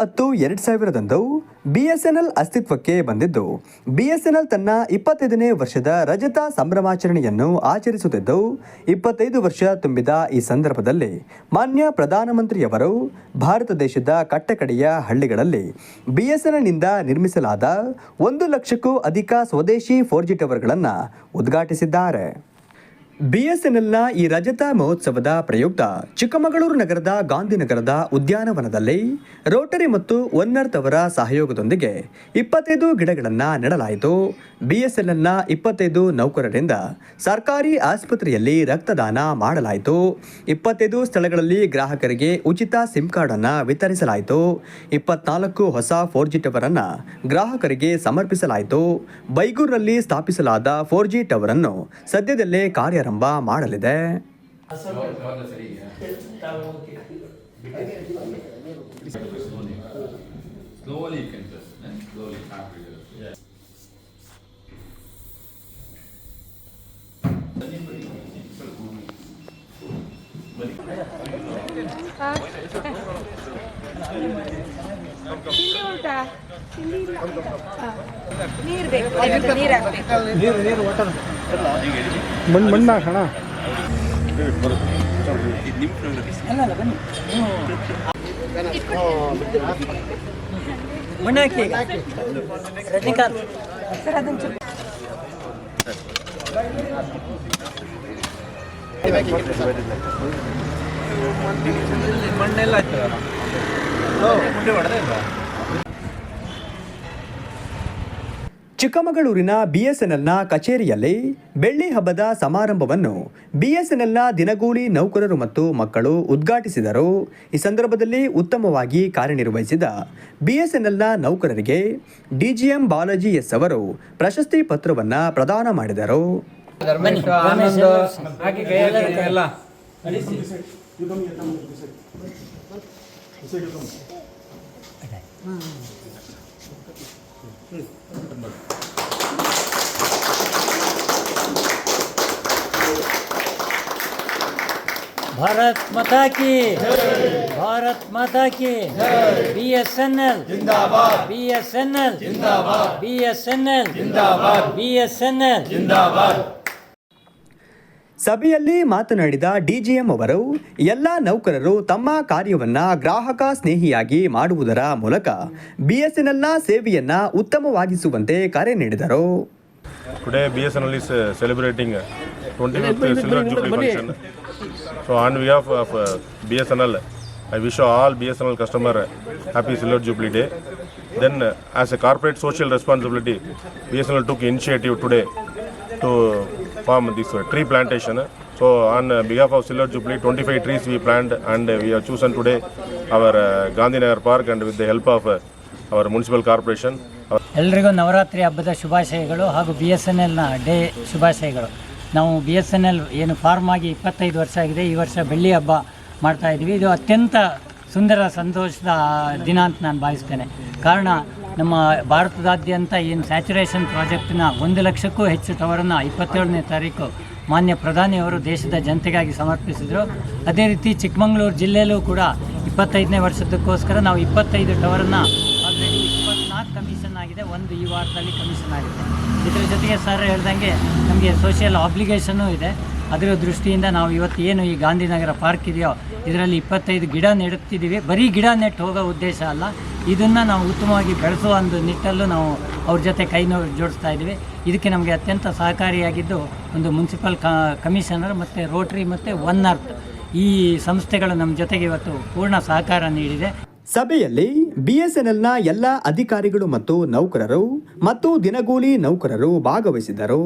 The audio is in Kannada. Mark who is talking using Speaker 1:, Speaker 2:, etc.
Speaker 1: ಹತ್ತು ಎರಡು ಸಾವಿರದಂದು ಬಿಎಸ್ಎನ್ಎಲ್ ಅಸ್ತಿತ್ವಕ್ಕೆ ಬಂದಿದ್ದು. ಬಿಎಸ್ಎನ್ಎಲ್ ತನ್ನ ಇಪ್ಪತ್ತೈದನೇ ವರ್ಷದ ರಜತ ಸಂಭ್ರಮಾಚರಣೆಯನ್ನು ಆಚರಿಸುತ್ತಿದ್ದು, ಇಪ್ಪತ್ತೈದು ವರ್ಷ ತುಂಬಿದ ಈ ಸಂದರ್ಭದಲ್ಲಿ ಮಾನ್ಯ ಪ್ರಧಾನಮಂತ್ರಿಯವರು ಭಾರತ ದೇಶದ ಕಟ್ಟಕಡೆಯ ಹಳ್ಳಿಗಳಲ್ಲಿ ಬಿಎಸ್ಎನ್ಎಲ್ನಿಂದ ನಿರ್ಮಿಸಲಾದ ಒಂದು ಲಕ್ಷಕ್ಕೂ ಅಧಿಕ ಸ್ವದೇಶಿ ಫೋರ್ ಜಿ ಟವರ್ಗಳನ್ನು ಉದ್ಘಾಟಿಸಿದ್ದಾರೆ. ಬಿಎಸ್ಎನ್ಎಲ್ನ ಈ ರಜತ ಮಹೋತ್ಸವದ ಪ್ರಯುಕ್ತ ಚಿಕ್ಕಮಗಳೂರು ನಗರದ ಗಾಂಧಿನಗರದ ಉದ್ಯಾನವನದಲ್ಲಿ ರೋಟರಿ ಮತ್ತು ಒನ್ನರ್ತ್ ಅವರ ಸಹಯೋಗದೊಂದಿಗೆ ಇಪ್ಪತ್ತೈದು ಗಿಡಗಳನ್ನು ನೆಡಲಾಯಿತು. ಬಿಎಸ್ಎನ್ಎಲ್ನ ಇಪ್ಪತ್ತೈದು ನೌಕರರಿಂದ ಸರ್ಕಾರಿ ಆಸ್ಪತ್ರೆಯಲ್ಲಿ ರಕ್ತದಾನ ಮಾಡಲಾಯಿತು. ಇಪ್ಪತ್ತೈದು ಸ್ಥಳಗಳಲ್ಲಿ ಗ್ರಾಹಕರಿಗೆ ಉಚಿತ ಸಿಮ್ ಕಾರ್ಡ್ ಅನ್ನು ವಿತರಿಸಲಾಯಿತು. ಇಪ್ಪತ್ನಾಲ್ಕು ಹೊಸ ಫೋರ್ ಜಿ ಟವರ್ ಅನ್ನು ಗ್ರಾಹಕರಿಗೆ ಸಮರ್ಪಿಸಲಾಯಿತು. ಬೈಗೂರಲ್ಲಿ ಸ್ಥಾಪಿಸಲಾದ ಫೋರ್ ಜಿ ಟವರ್ ಅನ್ನು ಸದ್ಯದಲ್ಲೇ ಕಾರ್ಯಾರಂಭ ಮಾಡಲಿದೆ.
Speaker 2: ಅದು
Speaker 3: ತಿಂಡಿ ಇಲ್ಲ. ನೀರ್ ಬೇಕು ಅದಕ್ಕೆ ನೀರ್ ಹಾಕ್ಬೇಕು.
Speaker 4: ಮಣ್ಣು ಮಣ್ಣು ಹಾಕೋಣ?
Speaker 3: ಸರ್ ಅದನ್ನ ಚೂರು
Speaker 1: ಚಿಕ್ಕಮಗಳೂರಿನ ಬಿಎಸ್ಎನ್ಎಲ್ನ ಕಚೇರಿಯಲ್ಲಿ ಬೆಳ್ಳಿ ಹಬ್ಬದ ಸಮಾರಂಭವನ್ನು ಬಿಎಸ್ಎನ್ಎಲ್ನ ದಿನಗೂಲಿ ನೌಕರರು ಮತ್ತು ಮಕ್ಕಳು ಉದ್ಘಾಟಿಸಿದರು. ಈ ಸಂದರ್ಭದಲ್ಲಿ ಉತ್ತಮವಾಗಿ ಕಾರ್ಯನಿರ್ವಹಿಸಿದ ಬಿಎಸ್ಎನ್ಎಲ್ನ ನೌಕರರಿಗೆ ಡಿಜಿಎಂ ಬಾಲಾಜಿ ಎಸ್ ಅವರು ಪ್ರಶಸ್ತಿ ಪತ್ರವನ್ನು ಪ್ರದಾನ ಮಾಡಿದರು.
Speaker 5: भारत माता की भारत माता की बी एस एन एल जिंदाबाद बी एस एन एल जिंदाबाद बी एस एन एल जिंदाबाद बी एस एन एल
Speaker 1: ಸಭೆಯಲ್ಲಿ ಮಾತನಾಡಿದ ಡಿಜಿಎಂ ಅವರು, ಎಲ್ಲ ನೌಕರರು ತಮ್ಮ ಕಾರ್ಯವನ್ನ ಗ್ರಾಹಕ ಸ್ನೇಹಿಯಾಗಿ ಮಾಡುವುದರ ಮೂಲಕ ಬಿಎಸ್ಎನ್ಎಲ್ನ ಸೇವೆಯನ್ನ ಉತ್ತಮವಾಗಿಸುವಂತೆ ಕರೆ ನೀಡಿದರು.
Speaker 4: Today B S N L is celebrating twenty fifth silver jubilee function so on behalf of B S N L I wish all B S N L customer happy silver jubilee day then as a corporate social responsibility B S N L took initiative today to form this uh, tree plantation. So on uh, behalf of Silver Jubilee, 25 trees we planted and uh, we have chosen today our uh, Gandhinagar Park and with the help of uh, our municipal corporation.
Speaker 5: ಎಲ್ರಿಗೂ ನವರಾತ್ರಿ ಹಬ್ಬದ ಶುಭಾಶಯಗಳು ಹಾಗೂ ಬಿ ಎಸ್ ಎನ್ ಎಲ್ನ ಡೇ ಶುಭಾಶಯಗಳು ನಾವು ಬಿ ಎಸ್ ಎನ್ ಎಲ್ ಏನು ಫಾರ್ಮ್ ಆಗಿ ಇಪ್ಪತ್ತೈದು ವರ್ಷ ಆಗಿದೆ ಈ ವರ್ಷ ಬೆಳ್ಳಿ ಹಬ್ಬ ಮಾಡ್ತಾ ಇದ್ವಿ ಇದು ಅತ್ಯಂತ ಸುಂದರ ಸಂತೋಷದ ದಿನ ಅಂತ ನಾನು ಭಾವಿಸ್ತೇನೆ ಕಾರಣ ನಮ್ಮ ಭಾರತದಾದ್ಯಂತ ಏನು ಸ್ಯಾಚುರೇಷನ್ ಪ್ರಾಜೆಕ್ಟ್ನ ಒಂದು ಲಕ್ಷಕ್ಕೂ ಹೆಚ್ಚು ಟವರನ್ನು ಇಪ್ಪತ್ತೇಳನೇ ತಾರೀಕು ಮಾನ್ಯ ಪ್ರಧಾನಿಯವರು ದೇಶದ ಜನತೆಗಾಗಿ ಸಮರ್ಪಿಸಿದರು. ಅದೇ ರೀತಿ ಚಿಕ್ಕಮಗಳೂರು ಜಿಲ್ಲೆಯಲ್ಲೂ ಕೂಡ ಇಪ್ಪತ್ತೈದನೇ ವರ್ಷದಕ್ಕೋಸ್ಕರ ನಾವು ಇಪ್ಪತ್ತೈದು ಟವರನ್ನು ಆಲ್ರೆಡಿ ಇಪ್ಪತ್ನಾಲ್ಕು ಕಮಿಷನ್ ಆಗಿದೆ. ಒಂದು ಈ ವಾರದಲ್ಲಿ ಕಮಿಷನ್ ಆಗಿದೆ. ಇದರ ಜೊತೆಗೆ ಸರ್ ಹೇಳ್ದಂಗೆ ನಮಗೆ ಸೋಷಿಯಲ್ ಆಬ್ಲಿಗೇಷನೂ ಇದೆ. ಅದರ ದೃಷ್ಟಿಯಿಂದ ನಾವು ಇವತ್ತು ಏನು ಈ ಗಾಂಧಿನಗರ ಪಾರ್ಕ್ ಇದೆಯೋ, ಇದರಲ್ಲಿ ಇಪ್ಪತ್ತೈದು ಗಿಡ ನೆಡುತ್ತಿದ್ದೀವಿ. ಬರೀ ಗಿಡ ನೆಟ್ಟು ಹೋಗೋ ಉದ್ದೇಶ ಅಲ್ಲ. ಇದನ್ನು ನಾವು ಉತ್ತಮವಾಗಿ ಬೆಳೆಸುವ ಒಂದು ನಿಟ್ಟಲ್ಲೂ ನಾವು ಅವ್ರ ಜೊತೆ ಕೈ ನೋ ಜೋಡಿಸ್ತಾ ಇದ್ದೀವಿ. ಇದಕ್ಕೆ ನಮಗೆ ಅತ್ಯಂತ ಸಹಕಾರಿಯಾಗಿದ್ದು ಒಂದು ಮುನ್ಸಿಪಲ್ ಕಮಿಷನರ್ ಮತ್ತು ರೋಟ್ರಿ ಮತ್ತು ಒನ್ ಅರ್ತ್. ಈ ಸಂಸ್ಥೆಗಳು ನಮ್ಮ ಜೊತೆಗೆ ಇವತ್ತು ಪೂರ್ಣ ಸಹಕಾರ ನೀಡಿದೆ.
Speaker 1: ಸಭೆಯಲ್ಲಿ ಬಿಎಸ್ಎನ್ಎಲ್ನ ಎಲ್ಲ ಅಧಿಕಾರಿಗಳು ಮತ್ತು ನೌಕರರು ಮತ್ತು ದಿನಗೂಲಿ ನೌಕರರು ಭಾಗವಹಿಸಿದರು